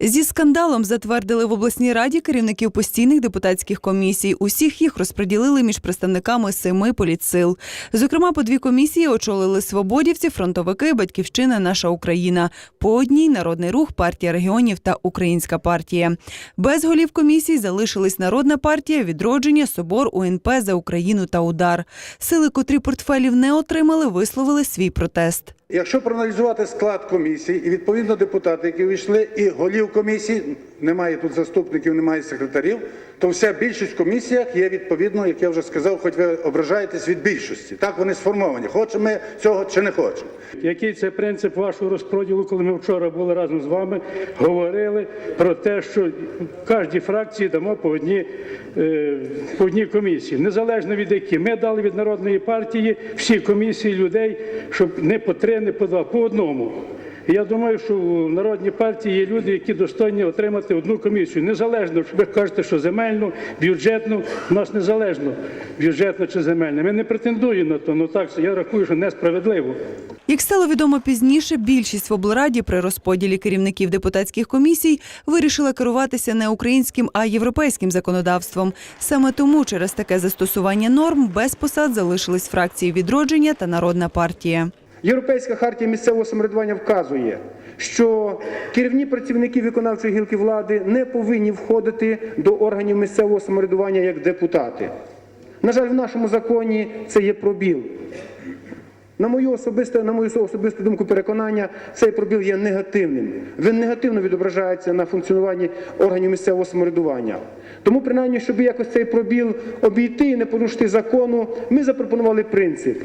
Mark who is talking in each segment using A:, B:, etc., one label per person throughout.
A: Зі скандалом затвердили в обласній раді керівників постійних депутатських комісій. Усіх їх розподілили між представниками семи політсил. Зокрема, по дві комісії очолили свободівці, фронтовики, батьківщина, наша Україна. По одній народний рух, партія регіонів та Українська партія. Без голів комісій залишились Народна партія, відродження, собор, УНП за Україну та удар. Сили, котрі портфелів не отримали, висловили свій протест.
B: Якщо проаналізувати склад комісії і відповідно депутати, які вийшли, і голів комісії, немає тут заступників, немає секретарів, то вся більшість в комісіях є відповідно, як я вже сказав, хоч ви ображаєтесь від більшості. Так вони сформовані. Хочемо ми цього чи не хочемо.
C: Який це принцип вашого розподілу, коли ми вчора були разом з вами, говорили про те, що кожній фракції дамо по одній, е, по одній комісії, незалежно від які. Ми дали від народної партії всі комісії людей, щоб не по три, не по два, по одному. І я думаю, що в народній партії є люди, які достойні отримати одну комісію. Незалежно, ви кажете, що земельну, бюджетну, у нас незалежно бюджетно чи земельна. Ми не претендуємо на то, ну так я рахую, що несправедливо.
A: Як стало відомо пізніше, більшість в облраді при розподілі керівників депутатських комісій вирішила керуватися не українським, а європейським законодавством. Саме тому через таке застосування норм без посад залишились фракції відродження та народна партія.
D: Європейська хартія місцевого самоврядування вказує, що керівні працівники виконавчої гілки влади не повинні входити до органів місцевого самоврядування як депутати. На жаль, в нашому законі це є пробіл. На мою особисте, на мою особисту думку переконання, цей пробіл є негативним. Він негативно відображається на функціонуванні органів місцевого самоврядування. Тому, принаймні, щоб якось цей пробіл обійти і не порушити закону, ми запропонували принцип.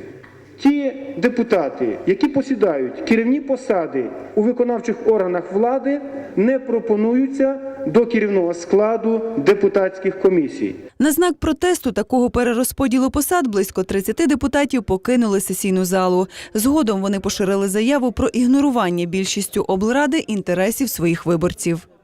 D: Ті депутати, які посідають керівні посади у виконавчих органах влади, не пропонуються до керівного складу депутатських комісій.
A: На знак протесту такого перерозподілу посад близько 30 депутатів покинули сесійну залу. Згодом вони поширили заяву про ігнорування більшістю облради інтересів своїх виборців.